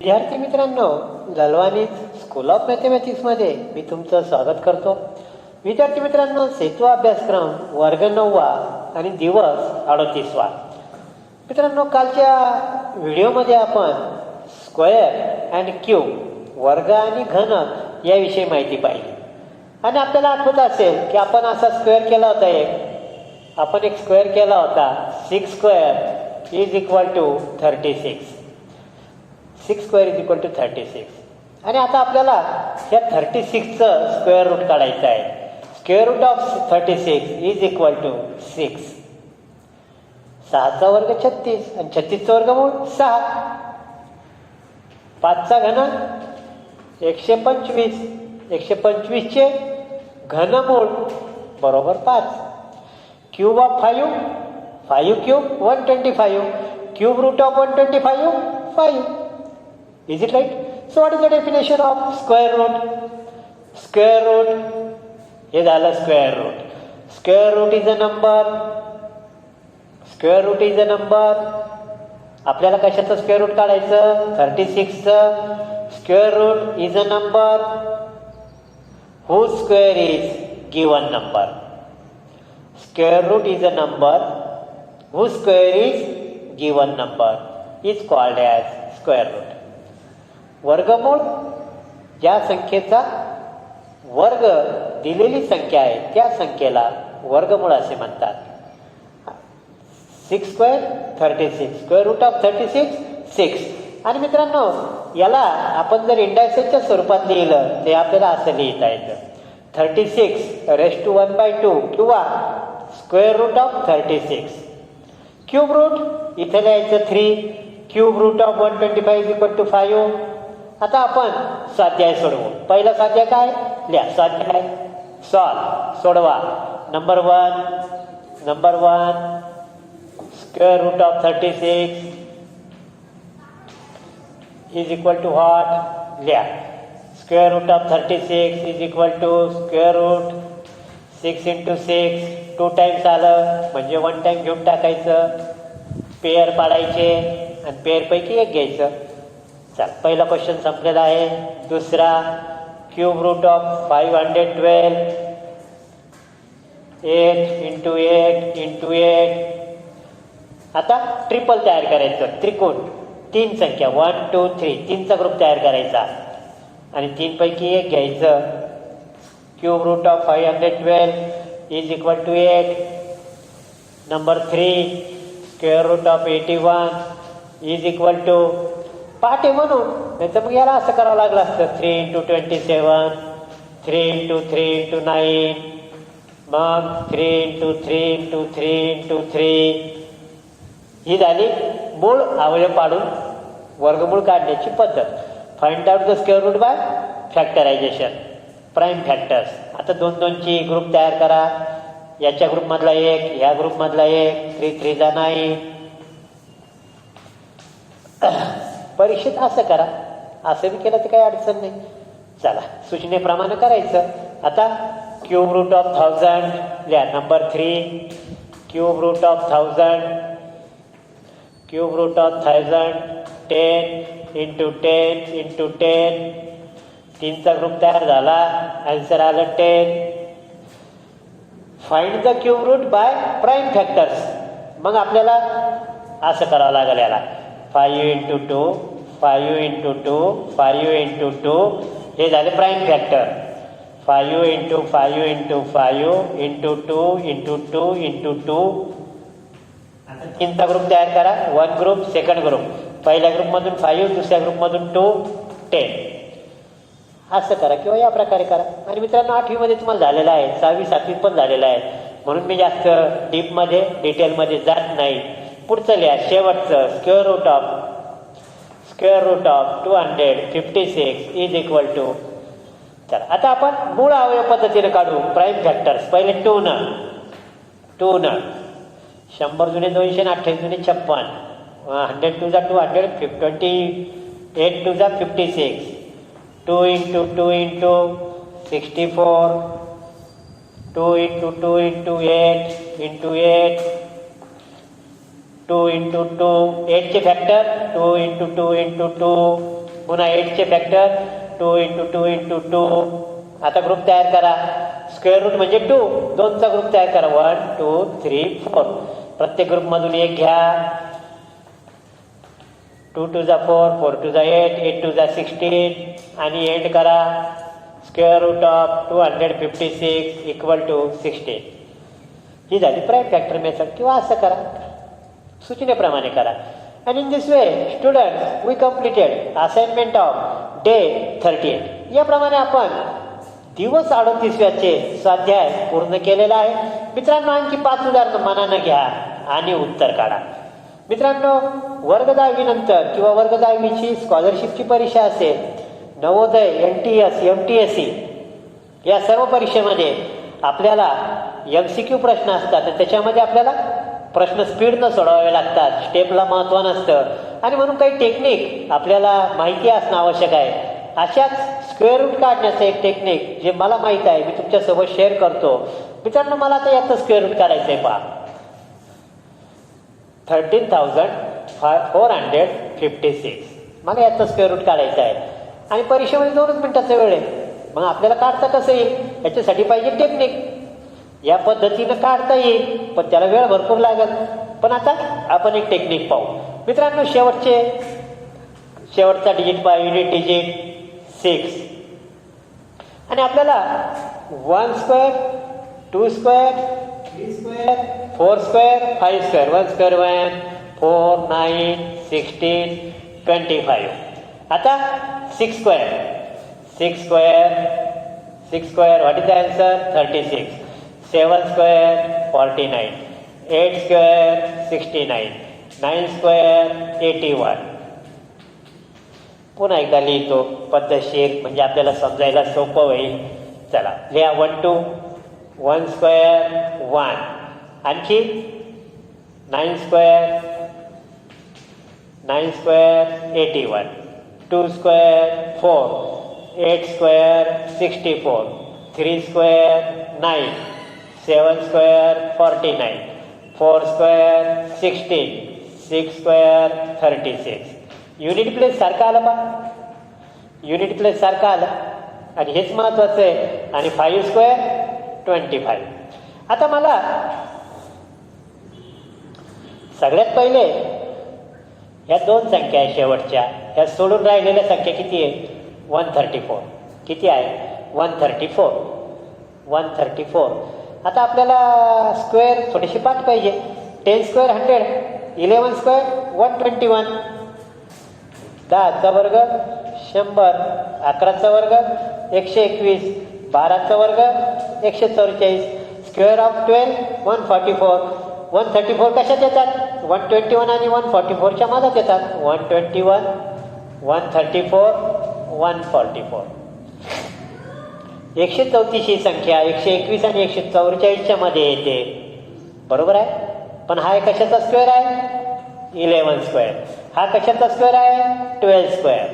विद्यार्थी मित्रांनो गलवानीज school of मॅथमॅटिक्समध्ये मी तुमचं स्वागत करतो. विद्यार्थी मित्रांनो सेतू अभ्यासक्रम वर्ग नववा आणि दिवस अडतीसवा. मित्रांनो कालच्या व्हिडिओमध्ये आपण स्क्वेअर अँड क्यूब वर्ग आणि घन याविषयी माहिती पाहिली. आणि आपल्याला आठवत असेल की आपण असा स्क्वेअर केला होता एक. आपण एक स्क्वेअर केला होता six square is equal to thirty six six square is equal to thirty six आणि आता आपल्याला ह्या थर्टी सिक्सचं स्क्वेअर रूट काढायचं आहे. Square root of thirty six is equal to six सहाचा वर्ग छत्तीस आणि छत्तीसचा वर्गमूळ सहा. पाचचा घन एकशे पंचवीस. एकशे पंचवीसचे घनमूळ बरोबर पाच. Cube of five five cube one twenty five cube root of one twenty five five Is it right? So what is the definition of square root? Square root हे झालं square root square root is a number square root is a number आपल्याला कशाचं square root काढायचं? Thirty सिक्सचं square root is a number who square is given number square root is a number who square is given number is called as square root वर्गमूळ ज्या संख्येचा वर्ग दिलेली संख्या आहे त्या संख्येला वर्गमूळ असे म्हणतात. Six square thirty six square root of thirty six six आणि मित्रांनो याला आपण जर इंडायसेसच्या स्वरूपात लिहिलं ते आपल्याला असं लिहिता येतं. Thirty six raised to one by two किंवा square root of thirty six cube root इथे लिहायचं three cube root of one twenty five equal to five आता आपण स्वाध्याय सोडवू. पहिला स्वाध्याय काय? लिहा. स्वाध्याय सॉल्व सोडवा. Number one number one square root of thirty six is equal to what लिहा square root of thirty six is equal to square root six into six two times आलं. म्हणजे वन टाईम घेऊन टाकायचं. Pair पाडायचे. आणि पेअरपैकी एक घ्यायचं. चल पहिला क्वेश्चन संपलेला आहे. दुसरा cube root of five hundred twelve eight into eight into eight आता ट्रिपल तयार करायचं. त्रिकोण तीन संख्या वन टू थ्री तीनचा ग्रुप तयार करायचा. आणि तीनपैकी एक घ्यायचं. Cube root of five hundred twelve is equal to eight number three square root of eighty one is equal to पहाटे म्हणून. नाही तर मग याला असं करावं लागलं असतं. Three into twenty seven three into three into nine मग three into three into three into three ही झाली मूळ अवयव पाडून वर्गमूळ काढण्याची पद्धत. Find out the square root by factorization prime factors आता दोन दोनची ग्रुप तयार करा. याच्या ग्रुपमधला एक ह्या ग्रुपमधला एक थ्री थ्री जा नाही परीक्षेत असं करा. असं बी केलं तर काही अडचण नाही. चला सूचनेप्रमाणे करायचं. आता क्यूब रूट ऑफ थाउजंड लिहा. Number three cube root of thousand cube root of thousand ten into ten into ten तीनचा group तयार झाला. आन्सर आलं ten find the cube root by prime factors मग आपल्याला असं करावं लागेल याला. Five into two five into two five into two. हे झाले prime factor. Five into five into five into two into two into two. तीनचा group तयार करा. वन ग्रुप सेकंड ग्रुप पहिल्या ग्रुपमधून फाईव्ह दुसऱ्या ग्रुपमधून टू टेन. असं करा किंवा या प्रकारे करा. आणि मित्रांनो आठवीमध्ये तुम्हाला झालेलं आहे. सहावी सातवीत पण झालेलं आहे. म्हणून मी जास्त डीपमध्ये डिटेलमध्ये जात नाही. पुढचं लिहा शेवटचं square root of square root of two hundred fifty six is equal to चला आता आपण मूळ अवयव पद्धतीने काढू प्राईम फॅक्टर्स पहिले टू न टू न शंभर जुने दोनशे आणि अठ्ठावीस जुने छप्पन. हंड्रेड टू जा two hundred फिफ twenty eight two जा fifty six two into two into sixty four two into two into eight into eight two into two एटचे factor two into two into two पुन्हा एटचे factor two into two into two आता group तयार करा. Square root म्हणजे two दोनचा group तयार करा. One two three four प्रत्येक ग्रुपमधून एक घ्या. टू टू जा फोर फोर टू जा एट एट टू जा सिक्स्टीन आणि एंड करा. Square root of two hundred fifty six equal to sixteen ही झाली प्राईम फॅक्टर मेथड किंवा असं करा. सूचनेप्रमाणे करा. And in this way student we completed assignment of day thirty eight याप्रमाणे आपण दिवस अडतीसव्याचे स्वाध्याय पूर्ण केलेला आहे. मित्रांनो आणखी पाच उदाहरणं मनानं घ्या आणि उत्तर काढा. मित्रांनो वर्ग दहावीनंतर किंवा वर्ग दहावीची स्कॉलरशिपची परीक्षा असेल Navodaya N T S M T S C या सर्व परीक्षेमध्ये आपल्याला एम सी क्यू प्रश्न असतात त्याच्यामध्ये आपल्याला प्रश्न स्पीडनं सोडवावे लागतात. स्टेपला महत्त्व नसतं. आणि म्हणून काही टेक्निक आपल्याला माहिती असणं आवश्यक आहे. अशाच स्क्वेअर रूट काढण्याचं एक टेक्निक जे मला माहीत आहे मी तुमच्यासोबत शेअर करतो. मित्रांनो मला आता याचं स्क्वेअर रूट करायचं आहे पहा. Thirteen thousand five four hundred fifty six मला याचं स्क्वेअर रूट काढायचं आहे. आणि परीक्षेमध्ये दोनच मिनिटाचा वेळ आहे. मग आपल्याला काढता कसं येईल? याच्यासाठी पाहिजे टेक्निक या पद्धतीनं काढता येईल पण त्याला वेळ भरपूर लागेल. पण आता आपण एक टेक्निक पाहू. मित्रांनो शेवटचे शेवटचा डिजिट पहा युनिट डिजिट सिक्स आणि आपल्याला one square two square three square four square five square one square one four nine sixteen twenty five आता six square six square six square what is the answer thirty six seven square forty nine eight square sixty nine nine square eighty one. पुन्हा एकदा लिहितो पद्धतशीर म्हणजे आपल्याला समजायला सोपं होईल. चला लिहा one two. One square one. आणखी? Nine square nine square eighty one. Two square four eight square sixty four three square nine. Seven square forty nine. Four square sixteen six square thirty six. Unit place सारखं आलं बा unit place सारखं आलं. आणि हेच महत्त्वाचं आहे. आणि फाईव्ह स्क्वेअर ट्वेंटी फाईव्ह. आता मला सगळ्यात पहिले ह्या दोन संख्या आहे शेवटच्या. ह्या सोडून राहिलेल्या संख्या किती आहे? One thirty four. किती आहे? One thirty four. One thirty four. आता आपल्याला स्क्वेअर थोडीशी पाठ पाहिजे. Ten square hundred eleven square one twenty one. दहाचा वर्ग शंभर अकराचा वर्ग एकशे एकवीस बाराचा वर्ग एकशे चौवेचाळीस square of twelve one forty four. One thirty four कशात येतात? वन ट्वेंटी वन आणि वन फॉर्टी फोरच्या मधात येतात. One twenty one one thirty four one forty four. एकशे चौतीस ही संख्या एकशे एकवीस आणि एकशे चौवेचाळीसच्या मध्ये येते. बरोबर आहे? पण हा कशाचा स्क्वेअर आहे? इलेवन स्क्वेअर हा कशाचा स्क्वेअर आहे? ट्वेल्व स्क्वेअर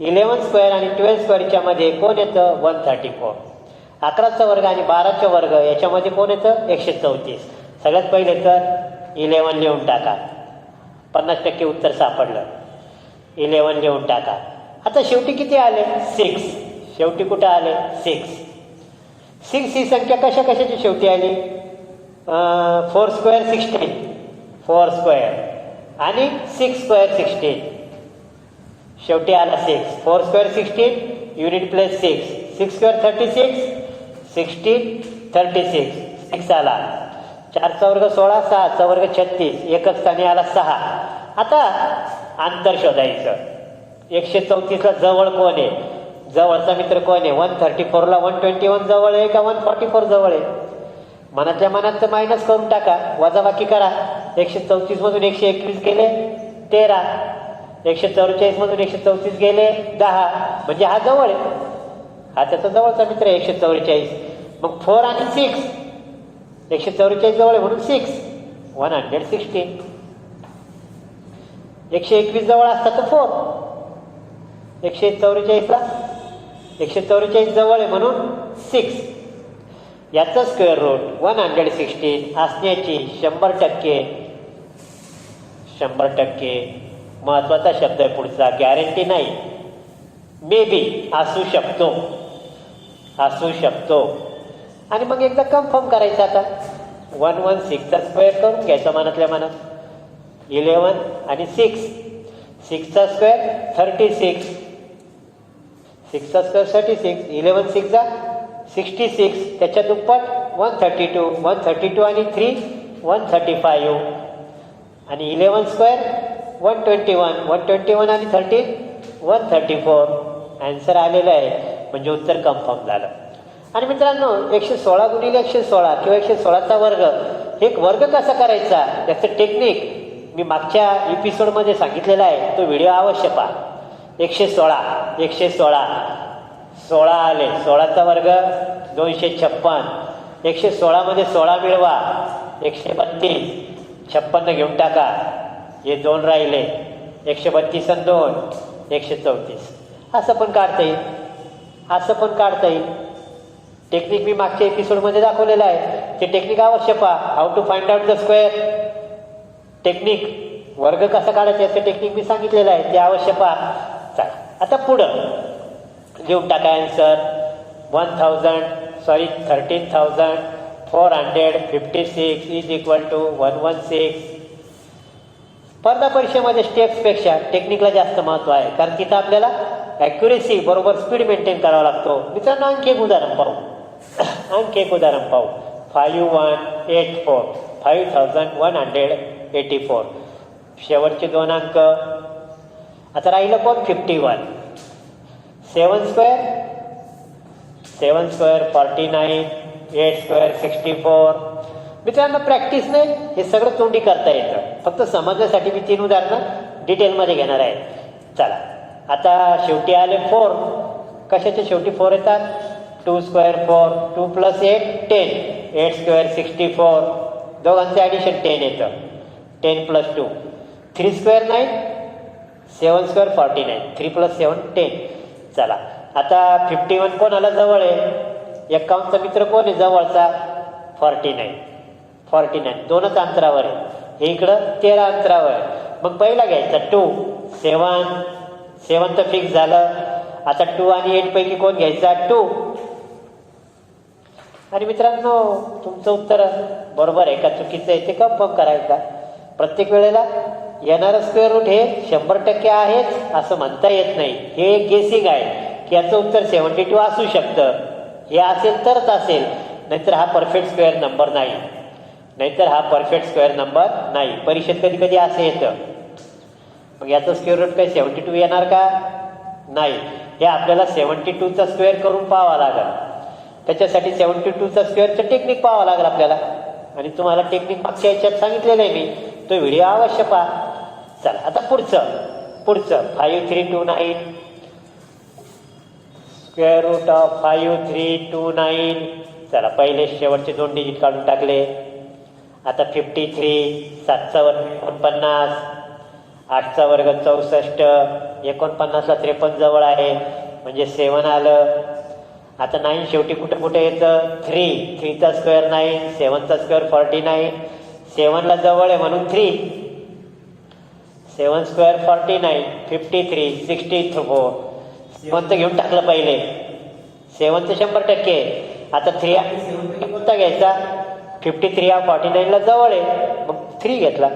इलेवन स्क्वेअर आणि ट्वेल्व स्क्वेअरच्या मध्ये कोण येतं? वन थर्टी फोर अकराचा वर्ग आणि बाराचा वर्ग याच्यामध्ये कोण येतं? एकशे चौतीस. सगळ्यात पहिले तर इलेवन लिहून टाका. पन्नास टक्के उत्तर सापडलं. इलेवन लिहून टाका. आता शेवटी किती आले? सिक्स शेवटी कुठं आले? सिक्स सिक्स ही संख्या कशा कशाची शेवटी आली? Four square sixteen four square आणि सिक्स स्क्वेअर सिक्स्टीन शेवटी आला six four square sixteen unit plus six six square thirty six sixteen thirty six six आला. चारचा वर्ग सोळा सहाचा वर्ग छत्तीस. एकच स्थानी आला सहा. आता अंतर शोधायचं. एकशे चौतीसला जवळ कोण आहे? जवळचा मित्र कोण आहे? वन थर्टी फोरला वन ट्वेंटी वन जवळ आहे का वन फॉर्टी फोर जवळ आहे? मनातल्या मनात मायनस करून टाका. वजाबाकी करा. एकशे चौतीस मधून एकशे एकवीस गेले तेरा. एकशे चौवेचाळीसमधून एकशे चौतीस गेले दहा. म्हणजे हा जवळ आहे. हा त्याचा जवळचा मित्र आहे एकशे चौवेचाळीस मग फोर आणि सिक्स एकशे चौवेचाळीस जवळ आहे म्हणून सिक्स वन हंड्रेड सिक्स्टीन एकशे एकवीस जवळ असतात तर फोर एकशे चौवेचाळीसला एकशे चौवेचाळीस जवळ आहे म्हणून सिक्स याचा square root one hundred sixteen असण्याची शंभर टक्के शंभर टक्के महत्त्वाचा शब्द आहे पुढचा. गॅरंटी नाही. मे बी असू शकतो. असू शकतो. आणि मग एकदा कन्फर्म करायचं आता. वन वन सिक्सचा स्क्वेअर करून घ्यायचा मनातल्या मनात. इलेवन आणि सिक्स सिक्सचा स्क्वेअर थर्टी सिक्स सिक्सचा स्क्वेअर थर्टी सिक्स इलेवन सिक्सचा सिक्स्टी सिक्स त्याच्या दुप्पट one thirty two one thirty two आणि थ्री वन थर्टी फाईव्ह आणि eleven square one twenty one one twenty one आणि thirty one thirty four answer आलेलं आहे. म्हणजे उत्तर कन्फर्म झालं. आणि मित्रांनो एकशे सोळा गुणिले एकशे सोळा किंवा एकशे सोळाचा वर्ग एक वर्ग कसा करायचा? त्याचं टेक्निक मी मागच्या एपिसोडमध्ये सांगितलेला आहे. तो व्हिडिओ अवश्य पहा. एकशे सोळा एकशे सोळा. सोळा आले. सोळाचा वर्ग दोनशे छप्पन. एकशे सोळामध्ये म्हणजे सोळा मिळवा. एकशे बत्तीस. छप्पन्न घेऊन टाका. हे दोन राहिले. एकशे बत्तीस आणि दोन. एकशे चौतीस. असं पण काढता येईल. असं पण काढता येईल. टेक्निक मी मागच्या एपिसोडमध्ये दाखवलेलं आहे. ते टेक्निक अवश्य पहा. How to find out the square technique वर्ग कसा काढायचा याचं टेक्निक मी सांगितलेलं आहे. ते अवश्य पहा. आता पुढं. लिहून टाका answer one thousand sorry thirteen thousand four hundred fifty six is equal to one one six स्पर्धा परीक्षेमध्ये स्टेप्सपेक्षा टेक्निकला जास्त महत्त्व आहे. कारण तिथं आपल्याला ॲक्युरेसी बरोबर स्पीड मेंटेन करावा लागतो. मित्रांनो आणखी एक उदाहरण पाहू. आणखी एक उदाहरण पाहू. Five one eight four five thousand one hundred eighty four शेवटचे दोन अंक. आता राहिलं कोण? Fifty one seven square seven square forty nine eight square sixty four मित्रांनो नाही हे सगळं तोंडी करता येतं. फक्त समजण्यासाठी मी तीन उदाहरणं डिटेलमध्ये घेणार आहे. चला. आता शेवटी आले फोर कशाचे शेवटी फोर येतात? Two square four two plus eight ten eight square sixty four दोघांचं ॲडिशन टेन येतं. Ten plus two three square nine seven square forty nine. Three plus seven ten. चला. आता फिफ्टी वन कोणाला जवळ आहे? एक्कावन्नचा मित्र कोण आहे जवळचा? Forty nine. Forty nine. दोनच अंतरावर आहे. हे इकडं तेरा अंतरावर आहे. मग पहिला घ्यायचा. टू. सेवन. सेवन तर फिक्स झालं. आता टू आणि एट पैकी कोण घ्यायचा? टू. आणि मित्रांनो तुमचं उत्तर बरोबर आहे का? चुकीचं आहे ते कन्फर्म करायचं. प्रत्येक वेळेला येणारं स्क्वेअर रूट हे शंभर टक्के आहेच असं म्हणता येत नाही. हे एक गेसिंग आहे. की याचं उत्तर सेवन्टी टू असू शकतं. हे असेल तरच असेल. नाहीतर हा परफेक्ट स्क्वेअर नंबर नाही. नाहीतर हा परफेक्ट स्क्वेअर नंबर नाही. परीक्षेत कधी कधी असं येतं. मग याचं स्क्वेअर रूट काही सेवन्टी टू येणार का? नाही. हे आपल्याला सेवन्टी टूचा स्क्वेअर करून पाहावा लागेल. त्याच्यासाठी सेवन्टी टूचा स्क्वेअरचं टेक्निक पाहावं लागेल आपल्याला. आणि तुम्हाला टेक्निक मागच्या याच्यात सांगितलेलं आहे मी. तो व्हिडिओ अवश्य पहा. चला आता पुढचं. पुढचं. Five three two nine square root of five three two nine चला पहिले शेवटचे दोन डिजिट काढून टाकले. आता फिफ्टी थ्री सातचा वर्ग एकोणपन्नास. आठचा वर्ग चौसष्ट. एकोणपन्नासला त्रेपन्न जवळ आहे. म्हणजे सेवन आलं. आता नाईन शेवटी कुठं कुठं येतं? थ्री थ्रीचा स्क्वेअर नाईन सेवनचा स्क्वेअर फॉर्टी नाईन सेवनला जवळ आहे म्हणून three seven square forty nine fifty three sixty four. सेवनचं घेऊन टाकलं पहिले. सेवनचं शंभर टक्के आता थ्री कोणता घ्यायचा? फिफ्टी थ्री हा फॉर्टी नाईनला जवळ आहे. मग थ्री घेतला.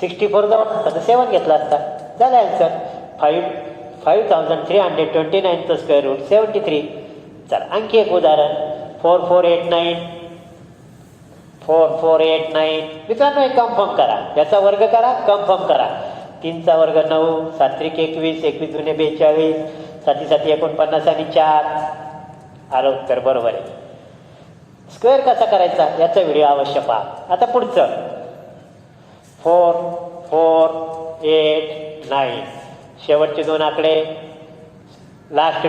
सिक्स्टी फोर जवळ असता तर सेवन घेतला असता. झालं answer five five thousand three hundred twenty नाईनचं square root seventy three चला आणखी एक उदाहरण. Four four eight nine four four eight nine मित्रांनो हे कन्फर्म करा. याचा वर्ग करा कन्फर्म करा. तीनचा वर्ग नऊ सात्रिक एकवीस एकवीस जुने बेचाळीस साती साती एकोणपन्नास आणि चार. आलं उत्तर बरोबर आहे. स्क्वेअर कसा करायचा? याचा व्हिडिओ अवश्य पहा. आता पुढचं. फोर फोर एट नाईन शेवटचे दोन आकडे. लास्ट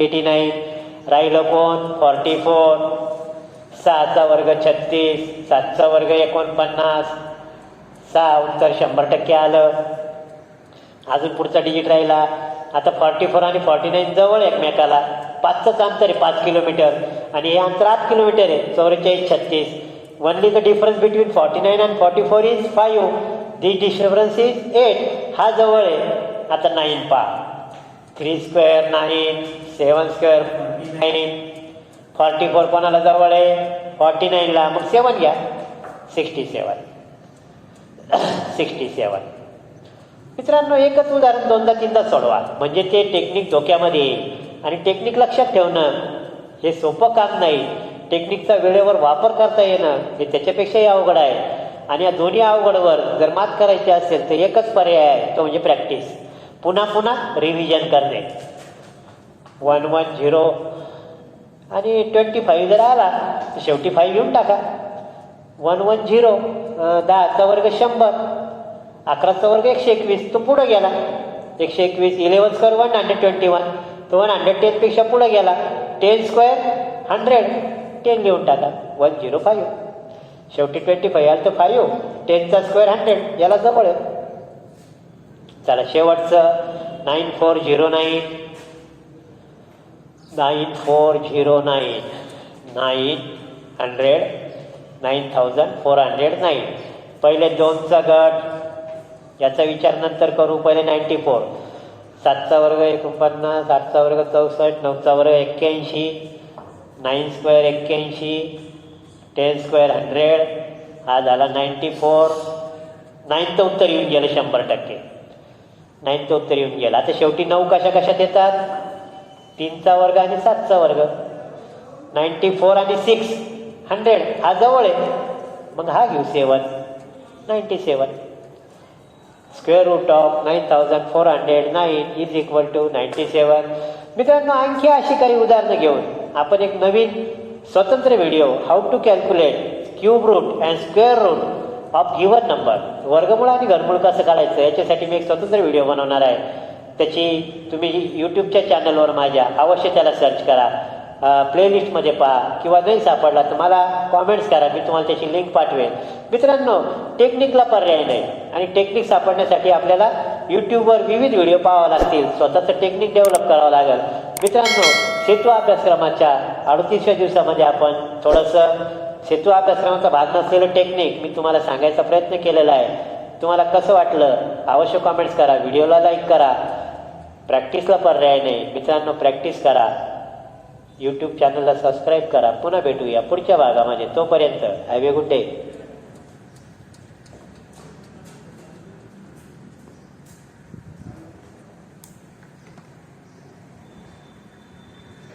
एटी नाईन राहिलं कोण? फॉर्टी फोर सहाचा वर्ग छत्तीस. सातचा वर्ग एकोणपन्नास. सहा उत्तर शंभर टक्के आलं. अजून पुढचा डिजिट राहिला. आता फॉर्टी फोर आणि फॉर्टी नाईन जवळ एकमेकाला. पाचचंच अंतर आहे पाच किलोमीटर आणि हे अंतर आठ किलोमीटर आहे. चौवेचाळीस छत्तीस. Only the difference between forty nine and forty four is five the difference is eight हा जवळ आहे. आता नाईन पा three square nine seven square nine forty four कोणाला जवळ आहे? फॉर्टी नाईनला मग सेवन घ्या. सिक्स्टी सेवन सिक्स्टी सेवन मित्रांनो एकच उदाहरण दोनदा तीनदा सोडवा. म्हणजे ते टेक्निक धोक्यामध्ये येईल. आणि टेक्निक लक्षात ठेवणं हे सोपं काम नाही. टेक्निकचा वेळेवर वापर करता येणं हे त्याच्यापेक्षाही अवघड आहे. आणि या दोन्ही अवघडवर जर मात करायची असेल तर एकच पर्याय आहे तो म्हणजे प्रॅक्टिस पुन्हा पुन्हा रिव्हिजन करणे. वन वन झिरो आणि ट्वेंटी फाईव्ह जर आला तर शेवटी फाईव्ह घेऊन टाका. वन वन झिरो दहाचा वर्ग शंभर. अकराचा वर्ग एकशे एकवीस. तो पुढं गेला. एकशे एकवीस. Eleven square one hundred twenty one तो वन हंड्रेड टेनपेक्षा पुढं गेला. टेन स्क्वेअर हंड्रेड टेन लिहून टाका. वन झिरो फाईव्ह शेवटी ट्वेंटी फाईव्ह आलं तर फाईव्ह टेनचा स्क्वेअर हंड्रेड याला जवळ आहे. चला शेवटचं. Nine four zero nine nine four zero nine nine hundred nine thousand four hundred nine पहिले दोनचा गट. याचा विचार नंतर करू पहिले नाईन्टी फोर सातचा वर्ग एकोणपन्नास आठचा वर्ग चौसष्ट नऊचा वर्ग एक्क्याऐंशी नाईन स्क्वेअर एक्क्याऐंशी टेन स्क्वेअर हंड्रेड हा झाला नाईन्टी फोर नाईनचं उत्तर येऊन गेलं शंभर टक्के. नाईनचं उत्तर येऊन गेलं. आता शेवटी नऊ कशा कशात येतात? तीनचा वर्ग आणि सातचा वर्ग. नाईन्टी फोर आणि सिक्स हंड्रेड हा जवळ आहे. मग हा घेऊ seven ninety seven square root of nine thousand four hundred nine is equal to ninety seven मित्रांनो आणखी अशी काही उदाहरणं घेऊन आपण एक नवीन स्वतंत्र video how to calculate cube root and square root of given number वर्गमूळ आणि घरमूळ कसं काढायचं याच्यासाठी मी एक स्वतंत्र व्हिडिओ बनवणार आहे. त्याची तुम्ही यूट्यूबच्या चॅनलवर माझ्या अवश्य त्याला सर्च करा. प्लेलिस्टमध्ये पहा किंवा नाही सापडला तर मला कॉमेंट्स करा. मी तुम्हाला त्याची लिंक पाठवेन. मित्रांनो टेक्निकला पर्याय नाही. आणि टेक्निक सापडण्यासाठी आपल्याला यूट्यूबवर विविध व्हिडिओ पाहावा लागतील. स्वतःचं टेक्निक डेव्हलप करावं लागेल. मित्रांनो सेतू अभ्यासक्रमाच्या अडतीसव्या दिवसामध्ये आपण थोडंसं सेतू अभ्यासक्रमाचा भाग नसलेलं टेक्निक मी तुम्हाला सांगायचा प्रयत्न केलेला आहे. तुम्हाला कसं वाटलं? अवश्य कॉमेंट्स करा. व्हिडिओला लाईक करा. प्रॅक्टिसला पर्याय नाही. मित्रांनो प्रॅक्टिस करा. यूट्यूब चॅनलला सबस्क्राईब करा. पुन्हा भेटूया पुढच्या भागामध्ये. तोपर्यंत हॅव ए गुड डे